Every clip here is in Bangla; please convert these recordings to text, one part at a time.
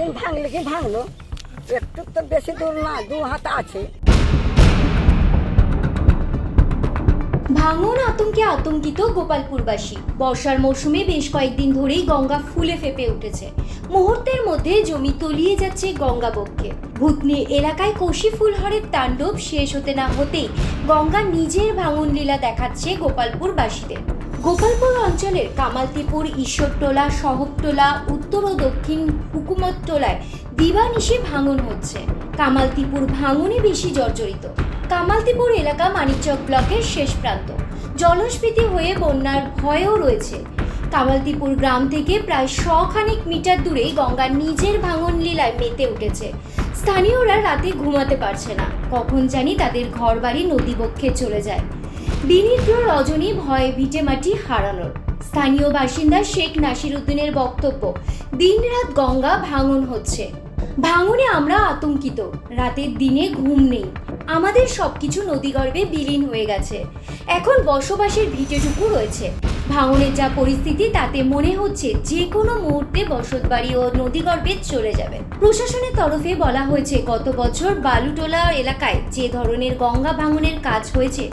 দিন ভাঙলে কি ভাঙলো? একটু তো বেশি দূর না, দু হাত আছে। ভাঙন আতঙ্কে আতঙ্কিত গোপালপুরবাসী। বর্ষার মৌসুমে বেশ কয়েকদিন ধরেই গঙ্গা ফুলে ফেপে উঠেছে। মুহূর্তের মধ্যে জমি তলিয়ে যাচ্ছে গঙ্গা বক্ষে। ভূতনি এলাকায় কোশি ফুলহরের তাণ্ডব শেষ হতে না হতেই গঙ্গা নিজের ভাঙন লীলা দেখাচ্ছে গোপালপুরবাসীদের। গোপালপুর অঞ্চলের কামালতিপুর ঈশ্বরটোলা শহরটোলা উত্তর ও দক্ষিণ হুকুমতটোলায় দিবানিশি ভাঙন হচ্ছে। কামালতিপুর ভাঙনে বেশি জর্জরিত। কামালতিপুর এলাকা মানিকচক ব্লকের শেষ প্রান্ত। জলস্ফীতি হয়ে বন্যার ভয়ও রয়েছে। কামালতিপুর গ্রাম থেকে প্রায় শখানেক মিটার দূরেই গঙ্গা নিজের ভাঙন লীলায় মেতে উঠেছে। স্থানীয়রা রাতে ঘুমাতে পারছে না। কখন জানি তাদের ঘরবাড়ি নদীবক্ষে চলে যায়। বিনিদ্র রজনী ভয়ে ভিটেমাটি হারানোর। স্থানীয় বাসিন্দা শেখ নাসির উদ্দিনের বক্তব্য, দিনরাত গঙ্গা ভাঙন হচ্ছে। ভাঙনে আমরা আতঙ্কিত। রাতের দিনে ঘুম নেই। আমাদের সবকিছু নদীগর্ভে বিলীন হয়ে গেছে। এখন বসবাসের ভিটেটুকু রয়েছে। ভাঙনের যা পরিস্থিতি, তাতে মনে হচ্ছে যে কোনো মুহূর্তে বসতবাড়ি ও নদীগর্ভে চলে যাবে। প্রশাসনের তরফে বলা হয়েছে, গত বছর বালুটোলা এলাকায় যে ধরনের গঙ্গা ভাঙনের কাজ হয়েছে,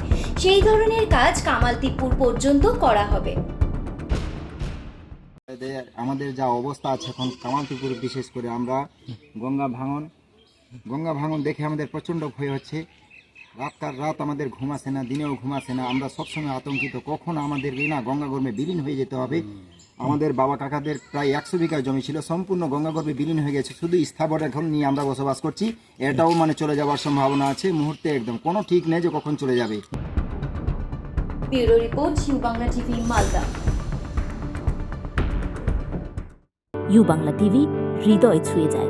সেই ধরনের কাজ কামালতিপুর পর্যন্ত করা হবে। আমাদের যা অবস্থা আছে এখন কামালপুকুর বিশেষ করে আমরা গঙ্গা ভাঙন গঙ্গা ভাঙন দেখে আমাদের প্রচণ্ড ভয় হচ্ছে। রাতকার রাত আমাদের ঘুম আসে না দিনেও ঘুম আসে না। আমরা সবসময় আতঙ্কিত। কখন আমাদের না গঙ্গা গর্ভে বিলীন হয়ে যেতে হবে? আমাদের বাবা কাকাদের প্রায় একশো বিঘা জমি ছিল সম্পূর্ণ গঙ্গা গর্ভে বিলীন হয়ে গেছে। শুধু স্থাবর এখন নিয়ে আমরা বসবাস করছি। এটাও মানে চলে যাওয়ার সম্ভাবনা আছে। মুহূর্তে একদম কোনো ঠিক নেই যে কখন চলে যাবে। Bureau report U Bangla TV Malda. U Bangla TV হৃদয় ছুঁয়ে যায়।